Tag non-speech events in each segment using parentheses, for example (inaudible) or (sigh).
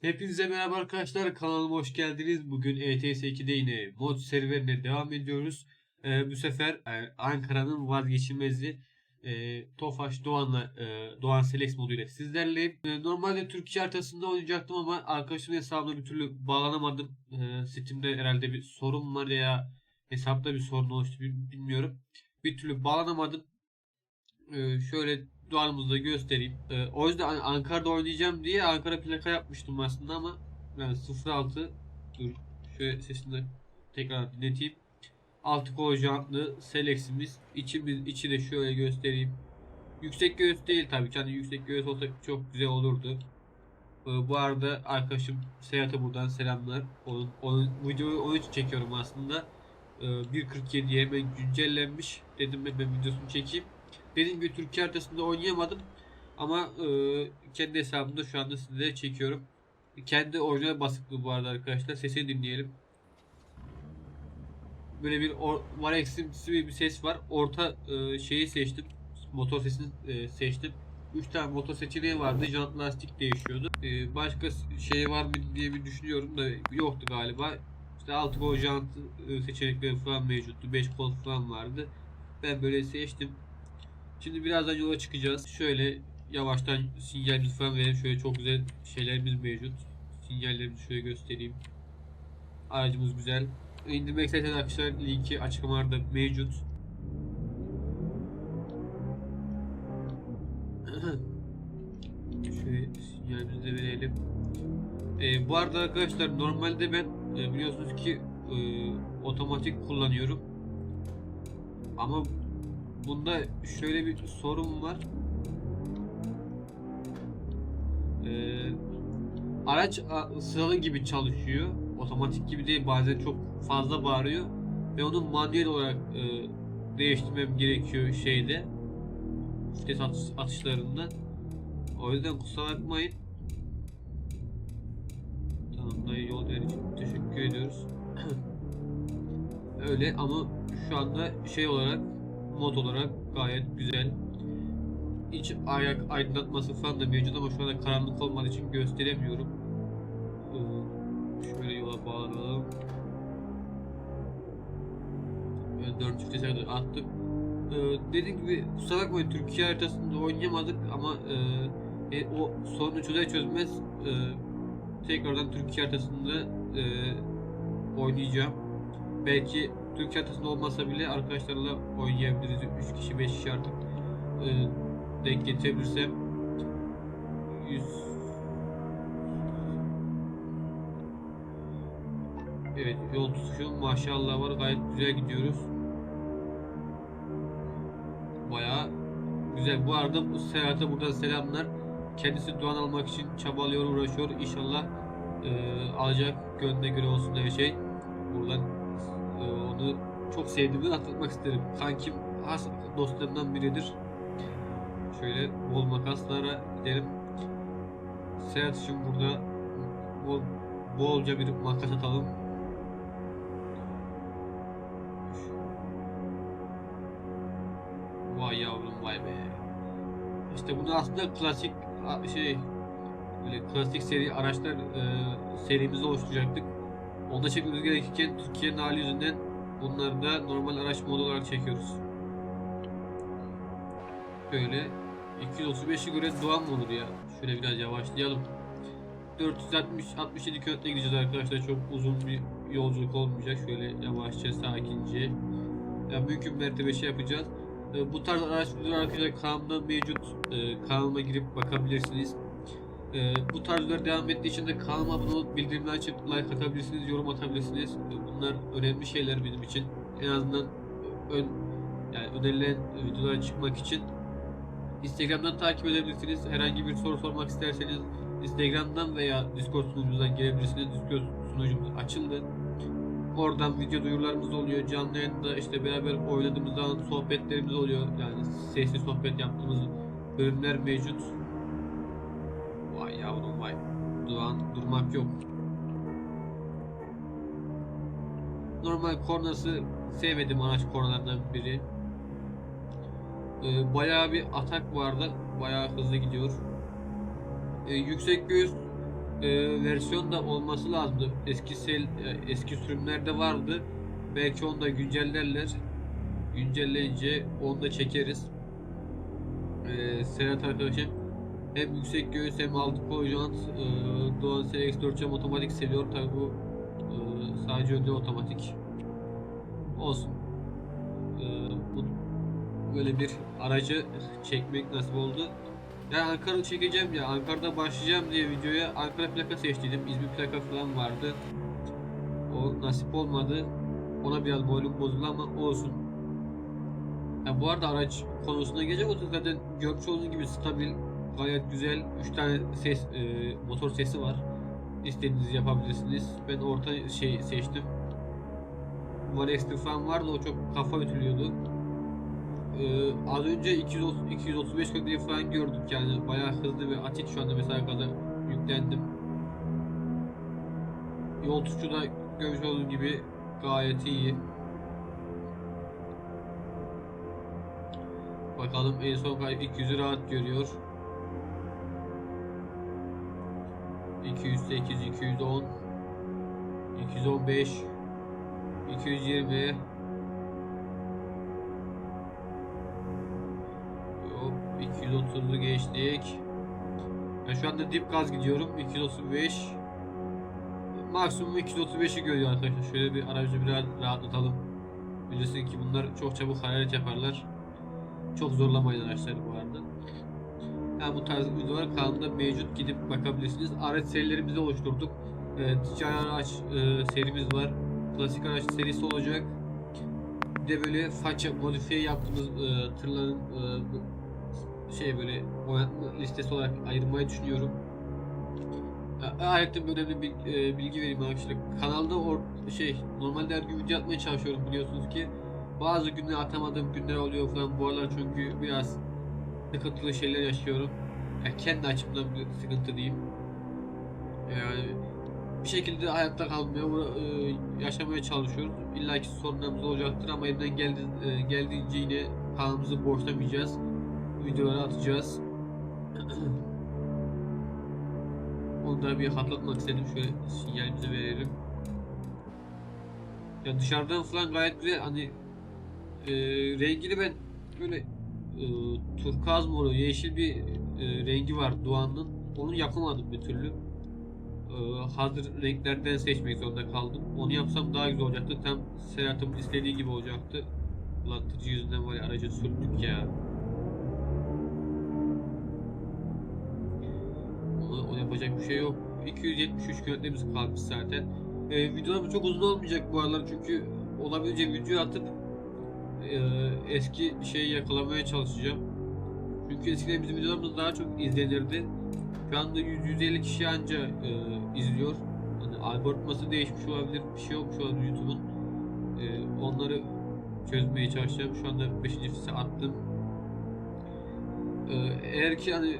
Hepinize merhaba arkadaşlar kanalıma hoş geldiniz. Bugün ETS 2'de yine mod serüvenine devam ediyoruz. Ee, bu sefer e, Ankara'nın vazgeçilmezi e, Tofaş Doğan'la e, Doğan Selex moduyla sizlerleyim. E, normalde Türkiye haritasında oynayacaktım ama arkadaşımın hesabına bir türlü bağlanamadım. E, Steam'de herhalde bir sorun var ya hesapta bir sorun oluştu bil- bilmiyorum. Bir türlü bağlanamadım. E, şöyle Doğan'ımızı da göstereyim. Ee, o yüzden An- Ankara'da oynayacağım diye Ankara plaka yapmıştım aslında ama yani 06 dur şöyle sesini tekrar dinleteyim. 6 kol jantlı Selex'imiz. İçimiz, içi de şöyle göstereyim. Yüksek göğüs değil tabii ki. Hani yüksek göğüs olsa çok güzel olurdu. Ee, bu arada arkadaşım Seyat'a buradan selamlar. Onun, onun videoyu onun için çekiyorum aslında. Ee, 1.47'ye hemen güncellenmiş. Dedim ben, ben videosunu çekeyim. Dediğim gibi Türkiye haritasında oynayamadım. Ama e, kendi hesabımda şu anda size çekiyorum. Kendi orijinal basıklığı bu arada arkadaşlar. Sesini dinleyelim. Böyle bir or, var eksimsi bir ses var. Orta e, şeyi seçtim. Motor sesini e, seçtim. 3 tane motor seçeneği vardı. Jant lastik değişiyordu. E, başka şey var mı diye bir düşünüyorum da yoktu galiba. İşte 6 kol jant e, seçenekleri falan mevcuttu. 5 kol falan vardı. Ben böyle seçtim. Şimdi birazdan yola çıkacağız. Şöyle yavaştan sinyalimizi falan verelim. Şöyle çok güzel şeylerimiz mevcut. Sinyallerimizi şöyle göstereyim. Aracımız güzel. İndirmek isterseniz arkadaşlar linki açıklamalarda mevcut. şöyle sinyalimizi de verelim. Ee, bu arada arkadaşlar normalde ben e, biliyorsunuz ki e, otomatik kullanıyorum. Ama bunda şöyle bir sorun var. Ee, araç sıralı gibi çalışıyor. Otomatik gibi değil. Bazen çok fazla bağırıyor. Ve onu manuel olarak e, değiştirmem gerekiyor şeyde. Vites atış, atışlarında. O yüzden kusura bakmayın. Tamam dayı yol ver için teşekkür ediyoruz. (clears throat) Öyle ama şu anda şey olarak mod olarak gayet güzel. İç ayak aydınlatması falan da mevcut ama şu anda karanlık olmadığı için gösteremiyorum. Ee, Şöyle yola bağlanalım. Böyle 4 çifte sayıdır attık. Dediğim gibi kusura bakmayın Türkiye haritasında oynayamadık ama e, e, o sorunu çözer çözmez e, tekrardan Türkiye haritasında e, oynayacağım. Belki Türkiye haritasında olmasa bile arkadaşlarla oynayabiliriz. 3 kişi 5 kişi artık e, denk getirebilirsem 100 Evet yol tutuşu maşallah var gayet güzel gidiyoruz. Baya güzel. Bu arada bu seyahate buradan selamlar. Kendisi Doğan almak için çabalıyor, uğraşıyor. İnşallah e, alacak gönlüne göre olsun her şey. Buradan onu çok sevdiğimi hatırlatmak isterim. Kankim has dostlarımdan biridir. Şöyle bol makaslara gidelim. Seyahat için burada bol, bolca bir makas atalım. Vay yavrum vay be. İşte bunu aslında klasik şey böyle klasik seri araçlar e, serimizi oluşturacaktık. Onda çekmemiz gerekirken Türkiye'nin hali yüzünden bunları da normal araç modu olarak çekiyoruz. Böyle 235'i göre Doğan mı olur ya? Şöyle biraz yavaşlayalım. 460 67 kilometre gideceğiz arkadaşlar. Çok uzun bir yolculuk olmayacak. Şöyle yavaşça sakince. Ya mümkün mertebe şey yapacağız. E, bu tarz araç videoları arkadaşlar kanalımda mevcut. E, kanalıma girip bakabilirsiniz. E, bu tarz videolar devam ettiği için de kanalıma abone olup bildirimleri açıp like atabilirsiniz, yorum atabilirsiniz. Bunlar önemli şeyler benim için. En azından ön, yani önerilen videolara çıkmak için. Instagram'dan takip edebilirsiniz. Herhangi bir soru sormak isterseniz Instagram'dan veya Discord sunucumuzdan gelebilirsiniz. Discord sunucumuz açıldı. Oradan video duyurularımız oluyor. Canlı yayında işte beraber oynadığımız zaman sohbetlerimiz oluyor. Yani sesli sohbet yaptığımız bölümler mevcut. Vay. Duran durmak yok. Normal kornası sevmediğim araç kornalardan biri. Ee, bayağı bir atak vardı. Bayağı hızlı gidiyor. Ee, yüksek göğüs e, versiyon da olması lazımdı. Eski sel, e, eski sürümlerde vardı. Belki onu da güncellerler. Güncelleyince onu da çekeriz. E, Serhat arkadaşım hem yüksek göğüs hem altı koyacağın e, Doğan CX-4 cam otomatik seviyor. Tabi bu e, sadece önde otomatik. Olsun. E, bu, böyle bir aracı çekmek nasip oldu. Yani Ankara çekeceğim ya Ankara'da başlayacağım diye videoya Ankara plaka seçtiydim. İzmir plaka falan vardı. O nasip olmadı. Ona biraz boynum bozuldu ama olsun. Ya bu arada araç konusuna gelecek olsak zaten görmüş olduğunuz gibi stabil, gayet güzel. 3 tane ses e, motor sesi var. İstediğinizi yapabilirsiniz. Ben orta şey seçtim. Extra falan vardı o çok kafa ütülüyordu. Ee, az önce 230, 235 kilometre falan gördük yani bayağı hızlı ve atik şu anda mesela gaza yüklendim. Yol tutuşu da görmüş olduğunuz gibi gayet iyi. Bakalım en son kaç 200'ü rahat görüyor. 208, 210, 215, 220, Hop 230'u geçtik. Ben şu anda dip gaz gidiyorum. 235. Maksimum 235'i görüyor arkadaşlar. Şöyle bir aracı biraz rahatlatalım. Bilirsin ki bunlar çok çabuk hararet yaparlar. Çok zorlamayın araçları bu arada. Yani bu tarz videolar kanalımda mevcut gidip bakabilirsiniz. Araç serilerimizi oluşturduk. Ee, ticari araç e, serimiz var. Klasik araç serisi olacak. Bir de böyle faça modifiye yaptığımız e, tırların e, şey böyle listesi olarak ayırmayı düşünüyorum. A- Ayrıca önemli bir e, bilgi vereyim arkadaşlar. Kanalda or şey normalde her gün video atmaya çalışıyorum biliyorsunuz ki. Bazı günler atamadığım günler oluyor falan bu aralar çünkü biraz sıkıntılı şeyler yaşıyorum. Yani kendi açımdan bir sıkıntı diyeyim. Yani bir şekilde hayatta kalmaya, e, yaşamaya çalışıyoruz. İlla ki sorunlarımız olacaktır ama elimden geldi, e, geldiğince yine kanalımızı boşlamayacağız. Videoları atacağız. (clears throat) Onu da bir hatırlatmak istedim. Şöyle sinyalimizi verelim. Ya dışarıdan falan gayet güzel. Hani e, rengini ben böyle e, turkuaz moru, yeşil bir e, rengi var Doğan'ın. Onu yapamadım bir türlü. E, hazır renklerden seçmek zorunda kaldım. Onu yapsam daha güzel olacaktı. Tam Serhat'ın istediği gibi olacaktı. Ulan tırcı yüzünden var ya aracı sürdük ya. Ona, ona yapacak bir şey yok. 273 kilometremiz kalmış zaten. E, videolarım çok uzun olmayacak bu aralar çünkü olabildiğince video atıp e, eski şeyi yakalamaya çalışacağım. Çünkü eskiden bizim videolarımız daha çok izlenirdi. Şu anda 100-150 kişi anca e, izliyor. Hani algoritması değişmiş olabilir, bir şey olmuş olabilir YouTube'un. E, onları çözmeye çalışacağım. Şu anda 5. vitese attım. E, eğer ki hani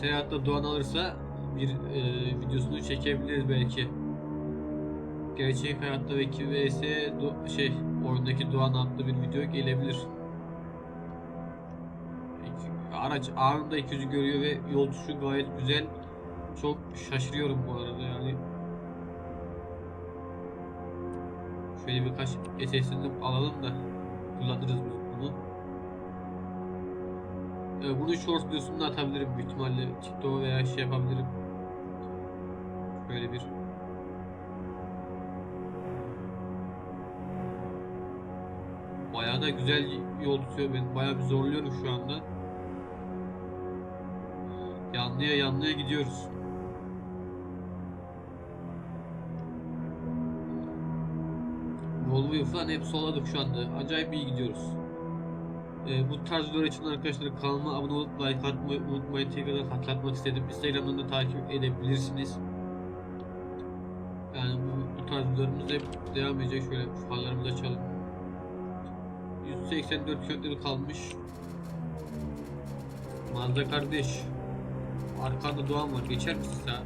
Seyahatta Doğan alırsa bir e, videosunu çekebiliriz belki. Gerçek hayatta ve 2 vs şey oyundaki Doğan adlı bir video gelebilir. Araç anında 200'ü görüyor ve yol gayet güzel. Çok şaşırıyorum bu arada yani. Şöyle birkaç SS'ini alalım da kullanırız bunu. Ee, bunu short videosunu da atabilirim büyük ihtimalle TikTok'a veya şey yapabilirim. Böyle bir Bayağı da güzel yol tutuyor beni. Bayağı bir zorluyorum şu anda. Yanlıya yanlıya gidiyoruz. Volvo'yu falan hep soladık şu anda. Acayip iyi gidiyoruz. Ee, bu tarz videolar için arkadaşlar kanalıma abone olup like atmayı unutmayın. Tekrardan hatırlatmak istedim. Instagram'dan da takip edebilirsiniz. Yani bu, bu tarz videolarımız hep devam edecek. Şöyle farlarımızı açalım. 184 kilometre kalmış. Mazda kardeş. Arkanda Doğan var. Geçer misin sen?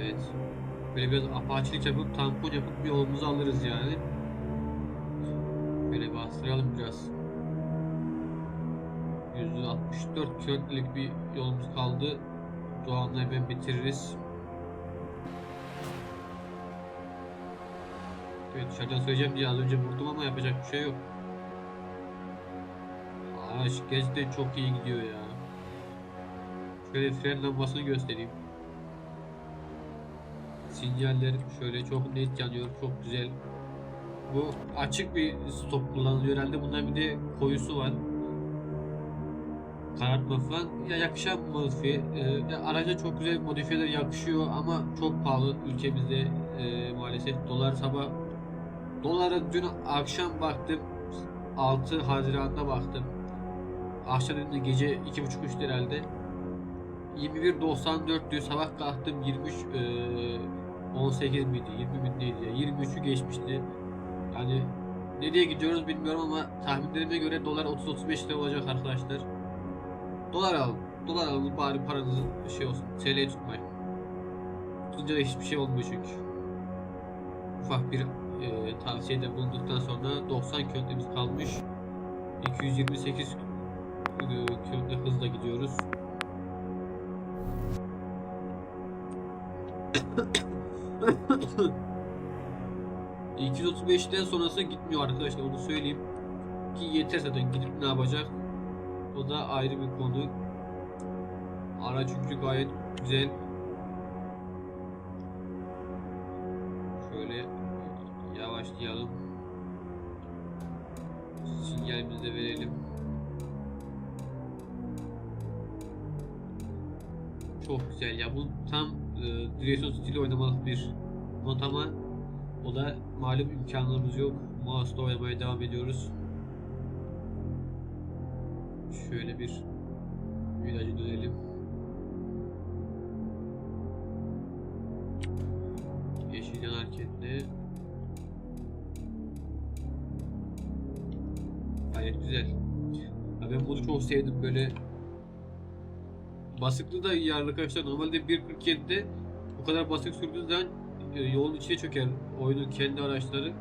Evet. Böyle biraz apaçilik yapıp tampon yapıp bir yolumuzu alırız yani. Böyle bastıralım biraz. 964 kilometrelik bir yolumuz kaldı. Doğan'la hemen bitiririz. Evet dışarıdan söyleyeceğim diye az önce vurdum ama yapacak bir şey yok. Araç gerçekten çok iyi gidiyor ya. Şöyle fren lambasını göstereyim. Sinyaller şöyle çok net yanıyor, çok güzel. Bu açık bir stop kullanılıyor herhalde. Bundan bir de koyusu var. Karartma falan. Ya yakışan modifiye. Ee, araca çok güzel modifiyeler yakışıyor ama çok pahalı ülkemizde e, maalesef. Dolar sabah Dolara dün akşam baktım 6 Haziran'da baktım. Akşam dediğimde gece 2.30 herhalde. 21.94 diyor sabah kalktım 23 eee 18 miydi 20 mi neydi ya 23'ü geçmişti. Yani nereye gidiyoruz bilmiyorum ama tahminlerime göre dolar 30-35 lira olacak arkadaşlar. Dolar alın. Dolar alın bari paranızı şey olsun. TL'ye tutmayın. Tutunca hiçbir şey olmuyor çünkü. Ufak bir e, tavsiyede bulunduktan sonra 90 kilometremiz kalmış. 228 e, kilometre hızla gidiyoruz. ...235'ten sonrası gitmiyor arkadaşlar onu söyleyeyim. Ki yeter zaten gidip ne yapacak? O da ayrı bir konu. Araç çünkü gayet güzel. Yavaşlayalım. Sinyalimizi de verelim. Çok güzel ya bu tam e, direksiyon stili oynamalık bir not ama o da malum imkanlarımız yok. Mouse'da oynamaya devam ediyoruz. Şöyle bir virajı dönelim. Yeşil yan hareketli. Güzel. Ya ben bunu çok sevdim böyle. Basıklığı da iyi arkadaşlar. Normalde 1.47'de bu kadar basık sürdüğünüz zaman e, yolun içine çöker oyunun kendi araçları.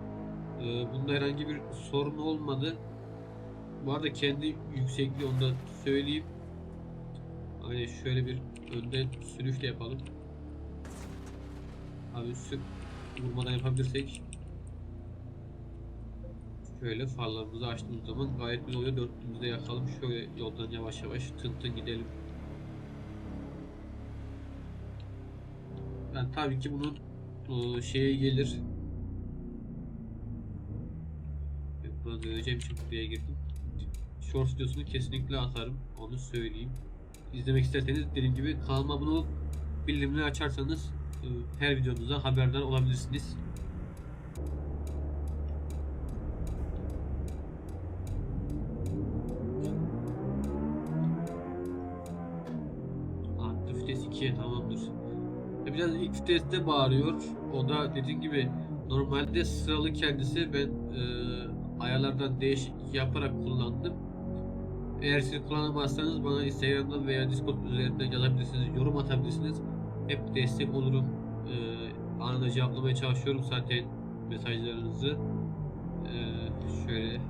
E, bunda herhangi bir sorun olmadı. Bu arada kendi yüksekliği onu da söyleyeyim. Hani şöyle bir önden sürüşle yapalım. Abi sık vurmadan yapabilirsek Şöyle farlarımızı açtığımız zaman gayet güzel oluyor. Dörtlüğümüzde yakalım. Şöyle yoldan yavaş yavaş tın tın gidelim. Ben tabii ki bunun e, şeye gelir. Buradan döneceğim için buraya girdim. Short videosunu kesinlikle atarım. Onu söyleyeyim. İzlemek isterseniz dediğim gibi kanalıma olup bildirimleri açarsanız e, her videomuza haberdar olabilirsiniz. Viteste bağırıyor. O da dediğim gibi normalde sıralı kendisi ben e, ayarlardan değişik yaparak kullandım. Eğer siz kullanamazsanız bana Instagram'dan veya Discord üzerinden yazabilirsiniz, yorum atabilirsiniz. Hep destek olurum. E, anında cevaplamaya çalışıyorum zaten mesajlarınızı. E, şöyle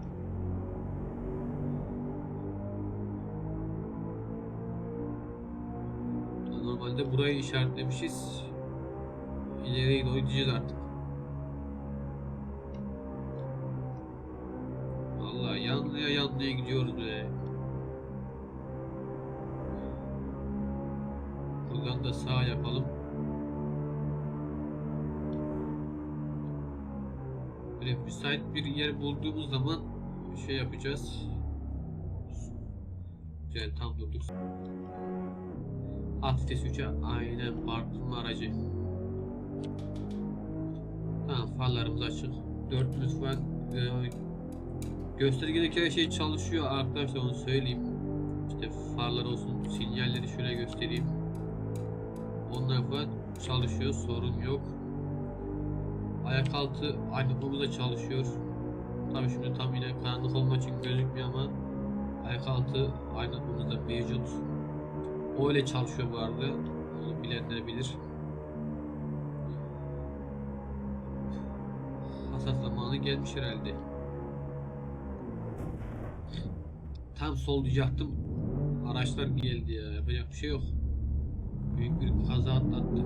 Normalde burayı işaretlemişiz. İleriye doğru gideceğiz artık. Vallahi yanlıya yanlıya gidiyoruz be. Buradan da sağ yapalım. Böyle müsait bir yer bulduğumuz zaman şey yapacağız. Güzel tam durduk. Vites 3'e aynen parkın aracı. Tamam farlarımız açık. Dörtlümüz falan e, göstergedeki her şey çalışıyor arkadaşlar onu söyleyeyim. İşte farlar olsun sinyalleri şöyle göstereyim. Onlar falan çalışıyor sorun yok. Ayak altı aydınlatmamız da çalışıyor. Tabii şimdi tam yine karanlık olma için gözükmüyor ama ayak altı aydınlatmamız da mevcut. O öyle çalışıyor bu arada. Onu bilenler bilir. Hasat zamanı gelmiş herhalde. Tam sol diyecektim. araçlar geldi ya. Yapacak bir şey yok. Büyük bir kaza atlattık.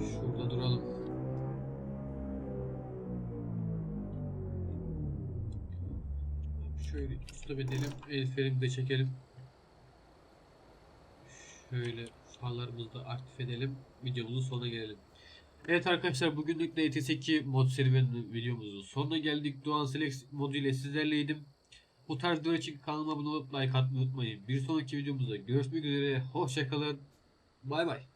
Şurada duralım. Şöyle stop edelim. El de çekelim. Şöyle farlarımızı da aktif edelim. Videomuzun sonuna gelelim. Evet arkadaşlar bugünlük de ETS2 mod serüveni videomuzun sonuna geldik. Doğan Select moduyla sizlerleydim. Bu tarz videolar için kanalıma abone olup like atmayı unutmayın. Bir sonraki videomuzda görüşmek üzere. Hoşçakalın. Bay bay.